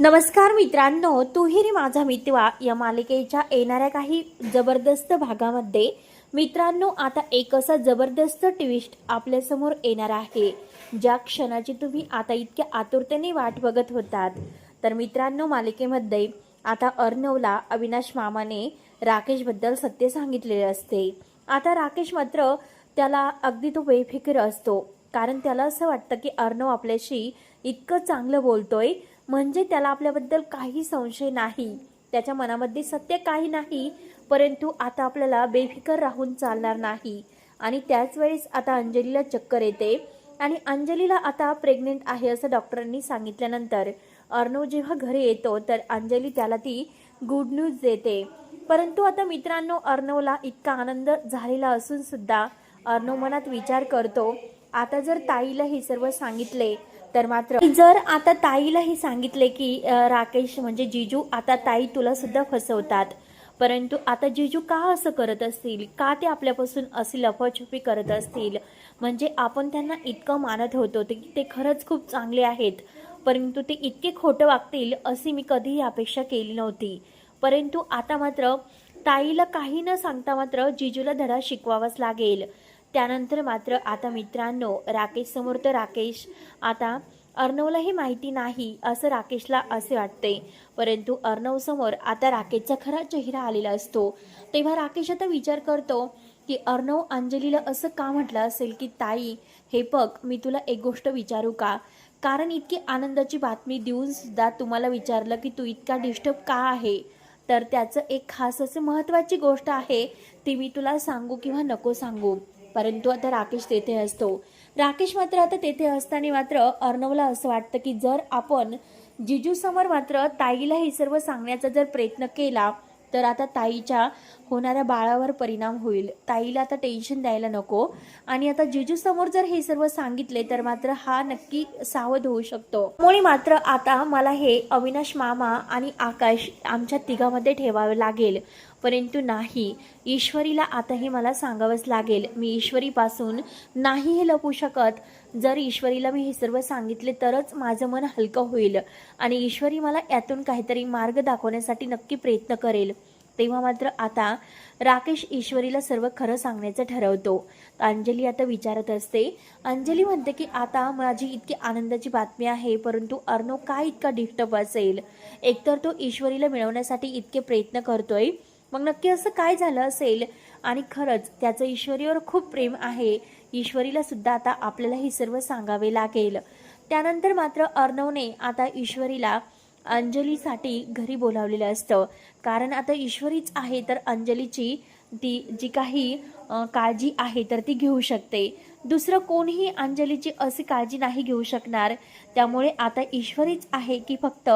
नमस्कार मित्रांनो तुहिरी माझा मितवा या मालिकेच्या येणाऱ्या काही जबरदस्त भागामध्ये. मित्रांनो आता एक असा जबरदस्त ट्विस्ट आपल्यासमोर येणार आहे. ज्या क्षणाची तुम्ही आता इतक्या आतुरतेने वाट बघत होतात. तर मित्रांनो मालिकेमध्ये आता अर्णवला अविनाश मामाने राकेशबद्दल सत्य सांगितलेले असते. आता राकेश मात्र त्याला अगदी तो बेफिकीर असतो. कारण त्याला असं वाटतं की अर्णव आपल्याशी इतकं चांगलं बोलतोय म्हणजे त्याला आपल्याबद्दल काही संशय नाही. त्याच्या मनामध्ये सत्य काही नाही परंतु आता आपल्याला बेफिकर राहून चालणार नाही. आणि त्याच वेळेस आता अंजलीला चक्कर येते. आणि अंजलीला आता प्रेग्नेंट आहे असं डॉक्टरांनी सांगितल्यानंतर अर्णव जेव्हा घरी येतो तर अंजली त्याला ती गुड न्यूज देते. परंतु आता मित्रांनो अर्णवला इतका आनंद झालेला असून सुद्धा अर्णव मनात विचार करतो आता जर ताईला हे सर्व सांगितले तर मात्र जर आता ताईला हे सांगितले की राकेश म्हणजे जिजू आता ताई तुला सुद्धा फसवतात. परंतु आता जिजू का असं करत असतील? का ते आपल्यापासून अशी लफाछुपी करत असतील? म्हणजे आपण त्यांना इतकं मानत होतो की ते खरंच खूप चांगले आहेत. परंतु ते इतके खोटं वागतील अशी मी कधीही अपेक्षा केली नव्हती. परंतु आता मात्र ताईला काही न सांगता मात्र जिजूला धडा शिकवावाच लागेल. त्यानंतर मात्र आता मित्रांनो राकेश समोर तर राकेश. आता अर्णवला हे माहिती नाही असं राकेशला असे वाटते. परंतु अर्णव समोर आता राकेशचा खरा चेहरा आलेला असतो. तेव्हा राकेश आता विचार करतो की अर्णव अंजलीला असं का म्हटलं असेल की ताई हे बघ मी तुला एक गोष्ट विचारू का? कारण इतकी आनंदाची बातमी देऊन सुद्धा तुम्हाला विचारलं की तू इतका डिस्टर्ब का आहे? तर त्याचं एक खास असं महत्त्वाची गोष्ट आहे ती मी तुला सांगू किंवा नको सांगू. परंतु आता राकेश तेथे असतो. राकेश मात्र आता तेथे असताना मात्र अर्णवला असं वाटतं की जर आपण जिजू समोर मात्र ताईला हे सर्व सांगण्याचा जर प्रयत्न केला तर आता ताईच्या होणाऱ्या बाळावर परिणाम होईल. ताईला आता टेन्शन द्यायला नको. आणि आता जिजू समोर जर हे सर्व सांगितले तर मात्र हा नक्की सावध होऊ शकतो. त्यामुळे मात्र आता मला हे अविनाश मामा आणि आकाश आमच्या तिघामध्ये ठेवावे लागेल. परंतु नाही. ईश्वरीला आता हे मला सांगावंच लागेल. मी ईश्वरीपासून नाही हे लपू शकत. जर ईश्वरीला मी हे सर्व सांगितले तरच माझं मन हलकं होईल आणि ईश्वरी मला यातून काहीतरी मार्ग दाखवण्यासाठी नक्की प्रयत्न करेल. तेव्हा मात्र आता राकेश ईश्वरीला सर्व खरं सांगण्याचं ठरवतो. अंजली आता विचारत असते अंजली म्हणते की आता माझी इतकी आनंदाची बातमी आहे परंतु अर्णव काय इतका डिस्टर्ब असेल? एकतर तो ईश्वरीला मिळवण्यासाठी इतके प्रयत्न करतोय मग नक्की असं काय झालं असेल? आणि खरंच त्याचं ईश्वरीवर खूप प्रेम आहे. ईश्वरीला सुद्धा आता आपल्याला हे सर्व सांगावे लागेल. त्यानंतर मात्र अर्णवने आता ईश्वरीला अंजलीसाठी घरी बोलावलेलं असतं. कारण आता ईश्वरीच आहे तर अंजलीची ती जी काही काळजी आहे तर ती घेऊ शकते. दुसरं कोणीही अंजलीची अशी काळजी नाही घेऊ शकणार. त्यामुळे आता ईश्वरीच आहे की फक्त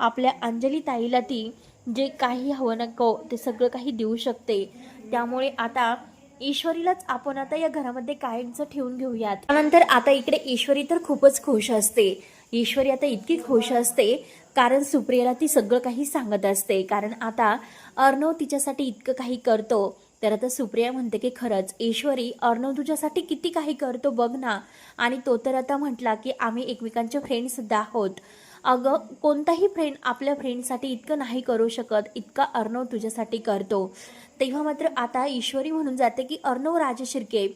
आपल्या अंजली ताईला ती जे काही हवं नको ते सगळं काही देऊ शकते. त्यामुळे आता ईश्वरीलाच आपण आता या घरामध्ये कायमचं ठेवून घेऊयात. त्यानंतर आता इकडे ईश्वरी तर खूपच खुश असते. ईश्वरी आता इतकी खुश असते कारण सुप्रियाला ती सगळं काही सांगत असते. कारण आता अर्णव तिच्यासाठी इतकं काही करतो. तर आता सुप्रिया म्हणते की खरंच ईश्वरी अर्णव तुझ्यासाठी किती काही करतो बघ ना. आणि तो तर आता म्हटला की आम्ही एकमेकांचे फ्रेंड सुद्धा आहोत. अगं कोणताही फ्रेंड आपल्या फ्रेंडसाठी इतकं नाही करू शकत इतका अर्णव तुझ्यासाठी करतो. तेव्हा मात्र आता ईश्वरी म्हणून जाते की अर्णव राजशिर्के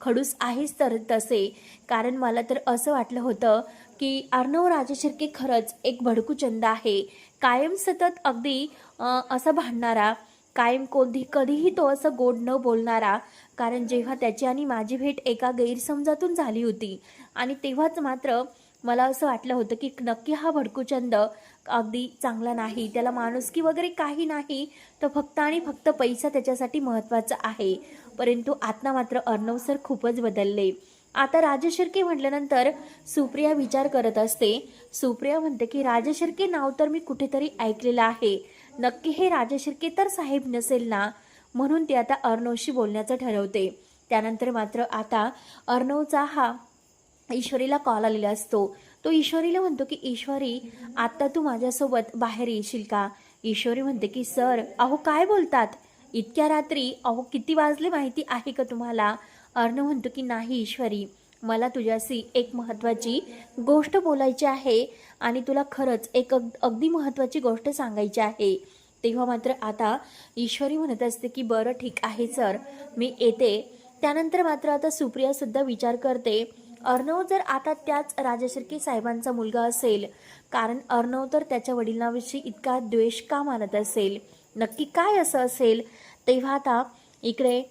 खडूस आहेच तर तसे. कारण मला तर असं वाटलं होतं की अर्णव राजशिर्के खरंच एक भडकूचंद आहे. कायम सतत अगदी असं भांडणारा कायम कोधी कधीही तो असं गोड न बोलणारा. कारण जेव्हा त्याची आणि माझी भेट एका गैरसमजातून झाली होती आणि तेव्हाच मात्र मला असं वाटलं होतं की नक्की हा भडकूचंद अगदी चांगला नाही त्याला माणुसकी वगैरे काही नाही तर फक्त आणि फक्त पैसा त्याच्यासाठी महत्त्वाचा आहे. परंतु आता मात्र अर्णव सर खूपच बदलले. आता राजशिर्के म्हटल्यानंतर सुप्रिया विचार करत असते. सुप्रिया म्हणते की राजशिर्के नाव तर मी कुठेतरी ऐकलेलं आहे. नक्की हे राजशिर्के तर साहेब नसेल ना? म्हणून ते आता अर्णवशी बोलण्याचं ठरवते. त्यानंतर मात्र आता अर्णवचा हा ईश्वरीला कॉल आलेला असतो. तो ईश्वरीला म्हणतो की ईश्वरी आत्ता तू माझ्यासोबत बाहेर येशील का? ईश्वरी म्हणते की सर अहो काय बोलतात? इतक्या रात्री अहो किती वाजले माहिती आहे का तुम्हाला? अर्णव म्हणतो की नाही ईश्वरी मला तुझ्याशी एक महत्त्वाची गोष्ट बोलायची आहे आणि तुला खरंच एक अग अगदी महत्त्वाची गोष्ट सांगायची आहे. तेव्हा मात्र आता ईश्वरी म्हणत असते की बरं ठीक आहे सर मी येते. त्यानंतर मात्र आता सुप्रियासुद्धा विचार करते अर्णव जर आता त्याच राजशिर्के साहेबांचा मुलगा असेल कारण अर्णव तर त्याच्या वडिलांविषयी इतका द्वेष का मानत असेल? नक्की काय असं असेल? तेव्हा आता इकडे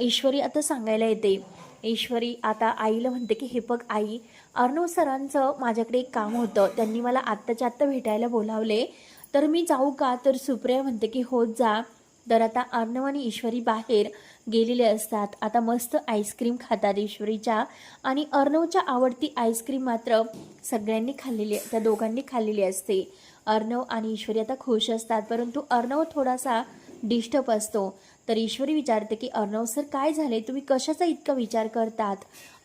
ईश्वरी आता सांगायला येते. ईश्वरी आता आईला म्हणते की हे बघ आई अर्णव सरांचं माझ्याकडे एक काम होतं. त्यांनी मला आत्ताच्या आत्ता भेटायला बोलावले. तर मी जाऊ का? तर सुप्रिया म्हणते की हो जा. तर आता अर्णव आणि ईश्वरी बाहेर गेलेले असतात. आता मस्त आईस्क्रीम खातात ईश्वरीच्या. आणि अर्णवच्या आवडती आईस्क्रीम मात्र सगळ्यांनी खाल्लेली त्या दोघांनी खाल्लेली असते. अर्णव आणि ईश्वरी आता खुश असतात. परंतु अर्णव थोडासा डिस्टर्ब असतो. तर ईश्वरी विचारते की अर्णव सर काय झाले तुम्ही कशाचा इतका विचार करतात?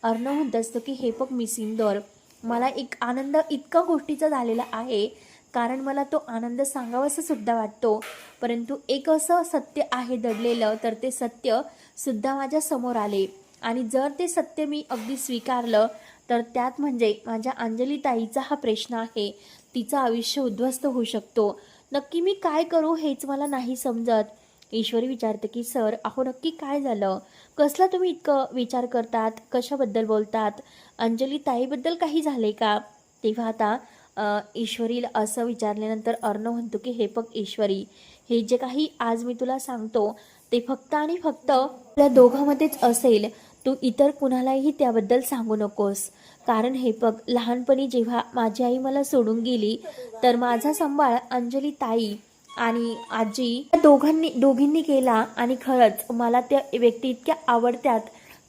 अर्णव म्हणत असतो की हे बघ मी सिंदोर मला एक आनंद इतका गोष्टीचा झालेला आहे कारण मला तो आनंद सांगावासा सुद्धा वाटतो. परंतु एक असं सत्य आहे दडलेलं तर ते सत्य सुद्धा माझ्यासमोर आले. आणि जर ते सत्य मी अगदी स्वीकारलं तर त्यात म्हणजे माझ्या अंजली ताईचा हा प्रश्न आहे. तिचं आयुष्य उद्ध्वस्त होऊ शकतो. नक्की मी काय करू हेच मला नाही समजत. ईश्वरी विचारते की सर अहो नक्की काय झालं? कसला तुम्ही इतकं विचार करतात? कशाबद्दल बोलतात? अंजली ताईबद्दल काही झाले का? तेव्हा आता ईश्वरीला असं विचारल्यानंतर अर्णव म्हणतो की हे बघ ईश्वरी हे जे काही आज मी तुला सांगतो ते फक्त आणि फक्त आपल्या दोघांमध्येच असेल. तू इतर कुणालाही त्याबद्दल सांगू नकोस. कारण हे बघ लहानपणी जेव्हा माझी आई मला सोडून गेली तर माझा सांभाळ अंजली ताई आणि आजी या दोघांनी दोघींनी केला. आणि खरंच मला त्या व्यक्ती इतक्या आवडत्यात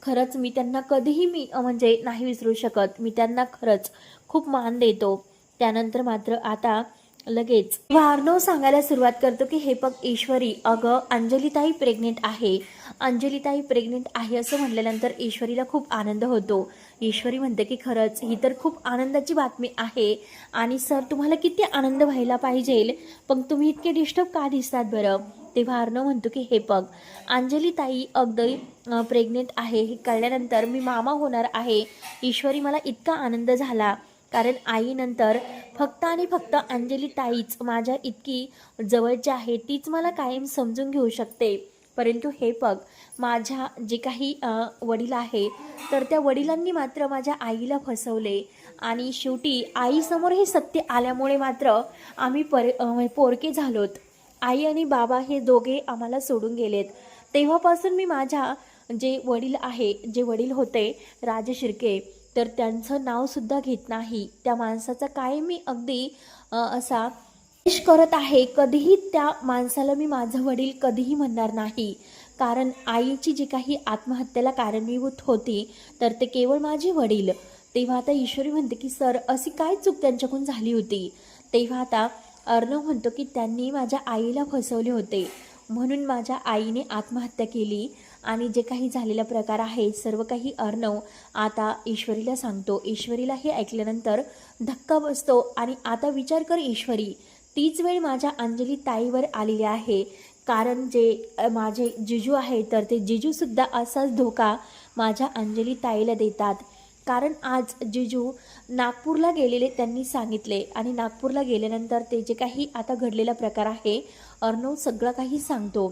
खरंच मी त्यांना कधीही मी म्हणजे नाही विसरू शकत. मी त्यांना खरंच खूप मान देतो. त्यानंतर मात्र आता लगेच वारणव सांगायला सुरुवात करतो की हे बघ ईश्वरी अगं अंजलीताई प्रेग्नेंट आहे. अंजलीताई प्रेग्नेंट आहे असं म्हटल्यानंतर ईश्वरीला खूप आनंद होतो. ईश्वरी म्हणते की खरंच ही तर खूप आनंदाची बातमी आहे आणि सर तुम्हाला किती आनंद व्हायला पाहिजे? पण तुम्ही इतके डिस्टर्ब का दिसतात बरं? तेव्हा अर्णव म्हणतो की हे बघ अंजलिताई अगदी प्रेग्नेंट आहे. हे कळल्यानंतर मी मामा होणार आहे. ईश्वरी मला इतका आनंद झाला. कारण आईनंतर फक्त आणि फक्त अंजली ताईच माझ्या इतकी जवळची आहे तीच मला कायम समजून घेऊ शकते. परंतु हे बघ माझ्या जे काही वडील आहे तर त्या वडिलांनी मात्र माझ्या आईला फसवले. आणि शेवटी आईसमोर हे सत्य आल्यामुळे मात्र आम्ही पर म्हणजे पोरके झालोत. आई आणि बाबा हे दोघे आम्हाला सोडून गेलेत. तेव्हापासून मी माझ्या जे वडील आहे जे वडील होते राज शिर्के तर त्यांचं नावसुद्धा घेत नाही. त्या माणसाचा काय मी अगदी असा विश करत आहे कधीही त्या माणसाला मी माझं वडील कधीही म्हणणार नाही. कारण आईची जी काही आत्महत्येला कारणीभूत होती तर ते केवळ माझे वडील. तेव्हा आता ईश्वरी म्हणते की सर अशी काय चूक त्यांच्याकडून झाली होती? तेव्हा आता अर्णव म्हणतो की त्यांनी माझ्या आईला फसवले होते. म्हणून माझ्या आईने आत्महत्या केली. आणि जे काही झालेला प्रकार आहे सर्व काही अर्णव आता ईश्वरीला सांगतो. ईश्वरीला हे ऐकल्यानंतर धक्का बसतो आणि आता विचार कर ईश्वरी तीच वेळ माझ्या अंजली ताईवर आलेली आहे. कारण जे माझे जिजू आहे तर ते जिजूसुद्धा असाच धोका माझ्या अंजली ताईला देतात. कारण आज जिजू नागपूरला गेलेले त्यांनी सांगितले आणि नागपूरला गेल्यानंतर ते जे काही आता घडलेला प्रकार आहे अर्णव सगळं काही सांगतो.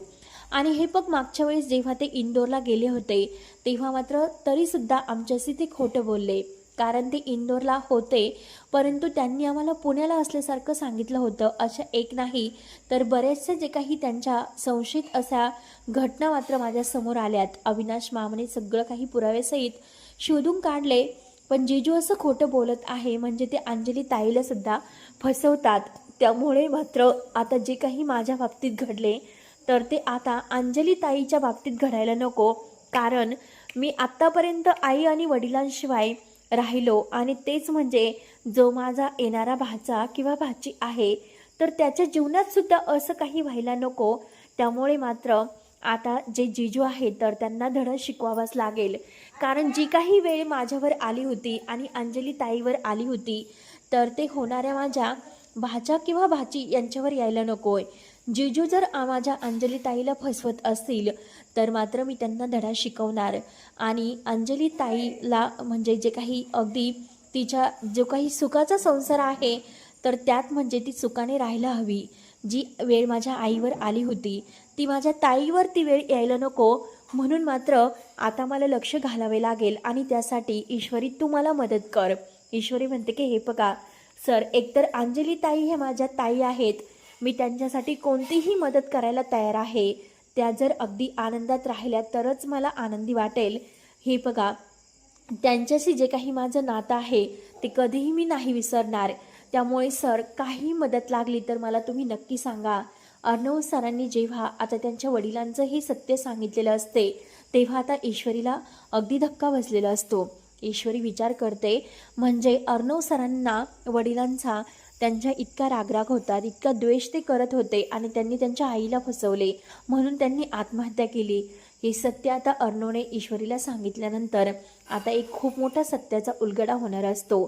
आणि हे बघ मागच्या वेळेस जेव्हा ते इंदोरला गेले होते तेव्हा मात्र तरीसुद्धा आमच्याशी ते खोटं बोलले. कारण ते इंदोरला होते परंतु त्यांनी आम्हाला पुण्याला असल्यासारखं सांगितलं होतं. अशा एक नाही तर बऱ्याचशा जे काही त्यांच्या संशयित अशा घटना मात्र माझ्यासमोर आल्यात. अविनाश मामने सगळं काही पुराव्यासहित शोधून काढले पण जेजू असं खोटं बोलत आहे म्हणजे ते अंजली ताईला सुद्धा फसवतात. त्यामुळे मात्र आता जे काही माझ्या बाबतीत घडले तर ते आता अंजली ताईच्या बाबतीत घडायला नको. कारण मी आत्तापर्यंत आई आणि वडिलांशिवाय राहिलो आणि तेच म्हणजे जो माझा येणारा भाचा किंवा भाची आहे तर त्याच्या जीवनात सुद्धा असं काही व्हायला नको. त्यामुळे मात्र आता जे जिजू आहेत तर त्यांना धडा शिकवावाच लागेल. कारण जी काही वेळ माझ्यावर आली होती आणि अंजली ताईवर आली होती तर ते होणाऱ्या माझ्या भाच्या किंवा भाची यांच्यावर यायला नको आहे जिजू जर माझ्या अंजलीताईला फसवत असतील तर मात्र मी त्यांना धडा शिकवणार. आणि अंजली ताईला म्हणजे जे काही अगदी तिच्या जो काही सुखाचा संसार आहे तर त्यात म्हणजे ती सुखाने राहायला हवी. जी वेळ माझ्या आईवर आली होती ती माझ्या ताईवर ती वेळ यायला नको. म्हणून मात्र आता मला लक्ष घालावे लागेल आणि त्यासाठी ईश्वरी तू मला मदत कर. ईश्वरी म्हणते की हे बघा सर एकतर अंजली ताई हे माझ्या ताई आहेत मी त्यांच्यासाठी कोणतीही मदत करायला तयार आहे. त्या जर अगदी आनंदात राहिल्या तरच मला आनंदी वाटेल. हे बघा त्यांच्याशी जे काही माझं नातं आहे ते कधीही मी नाही विसरणार. त्यामुळे सर काही मदत लागली तर मला तुम्ही नक्की सांगा. अर्णव सरांनी जेव्हा आता त्यांच्या वडिलांचं हे सत्य सांगितलेलं असते तेव्हा आता ईश्वरीला अगदी धक्का बसलेला असतो. ईश्वरी विचार करते म्हणजे अर्णव सरांना वडिलांचा त्यांच्या इतका रागराग होता इतका द्वेष ते करत होते आणि त्यांनी त्यांच्या आईला फसवले. म्हणून त्यांनी आत्महत्या केली. हे सत्य आता अर्णवने ईश्वरीला सांगितल्यानंतर आता एक खूप मोठा सत्याचा उलगडा होणार असतो.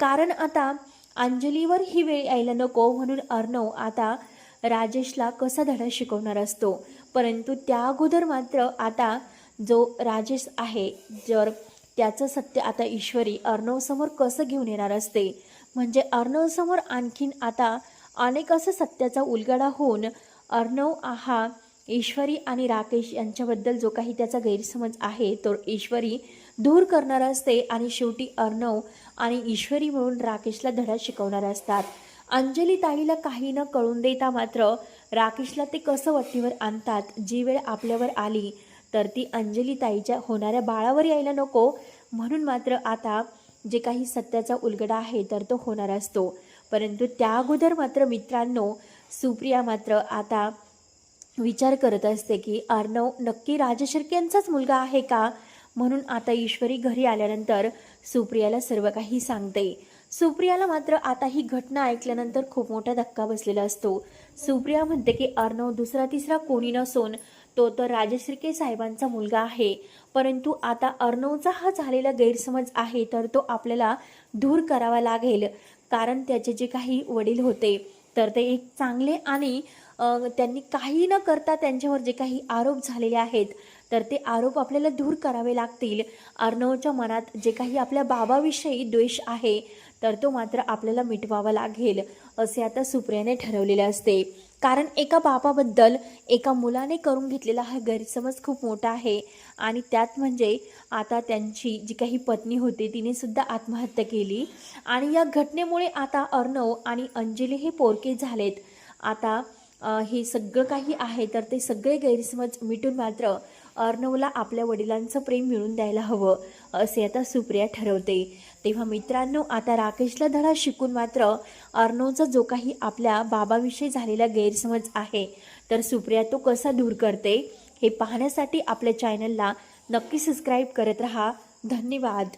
कारण आता अंजलीवर ही वेळ यायला नको म्हणून अर्णव आता राजेशला कसा धडा शिकवणार असतो? परंतु त्या अगोदर मात्र आता जो राजेश आहे जर त्याचं सत्य आता ईश्वरी अर्णवसमोर कसं घेऊन येणार असते? म्हणजे अर्णवसमोर आणखीन आता अनेक असं सत्याचा उलगडा होऊन अर्णव हा ईश्वरी आणि राकेश यांच्याबद्दल जो काही त्याचा गैरसमज आहे तो ईश्वरी दूर करणार असते आणि शेवटी अर्णव आणि ईश्वरी म्हणून राकेशला धडा शिकवणार असतात. अंजली ताईला काही न कळून देता मात्र राकेशला ते कसं वट्टीवर आणतात जी वेळ आपल्यावर आली तर ती अंजली ताईच्या होणाऱ्या बाळावर यायला नको. म्हणून मात्र आता जे काही सत्याचा उलगडा आहे तर तो होणार असतो. परंतु त्या अगोदर मात्र मित्रांनो सुप्रिया मात्र आता विचार करत असते की अर्णव नक्की राजशिर्केंचाच मुलगा आहे का? म्हणून आता ईश्वरी घरी आल्यानंतर सुप्रियाला सर्व काही सांगते. सुप्रियाला मात्र आता ही घटना ऐकल्यानंतर खूप मोठा धक्का बसलेला असतो. सुप्रिया म्हणते की अर्णव दुसरा तिसरा कोणी नसून तो तर राजश्रीके साहेबांचा मुलगा आहे. परंतु आता अर्णवचा हा झालेला गैरसमज आहे तर तो आपल्याला दूर करावा लागेल. कारण त्याचे जे काही वडील होते तर ते एक चांगले आणि त्यांनी काही न करता त्यांच्यावर जे काही आरोप झालेले आहेत तर ते आरोप आपल्याला दूर करावे लागतील. अर्णवच्या मनात जे काही आपल्या बाबाविषयी द्वेष आहे तर तो मात्र आपल्याला मिटवावा लागेल. असे आता सुप्रियाने ठरवलेले असते. कारण एका बापाबद्दल एका मुलाने करून घेतलेला हा गैरसमज खूप मोठा आहे. आणि त्यात म्हणजे आता त्यांची जी काही पत्नी होती तिने सुद्धा आत्महत्या केली. आणि या घटनेमुळे आता अर्णव आणि अंजली हे पोरके झालेत. आता हे सगळं काही आहे तर ते सगळे गैरसमज मिटून मात्र अर्णवला आपल्या वडिलांचं प्रेम मिळून द्यायला हवं असे आता सुप्रिया ठरवते. तेव्हा मित्रांनो आता राकेशला धडा शिकून मात्र अर्णवचा जो काही आपल्या बाबाविषयी झालेला गैरसमज आहे तर सुप्रिया तो कसा दूर करते हे पाहण्यासाठी आपल्या चॅनलला नक्की सबस्क्राईब करत राहा. धन्यवाद.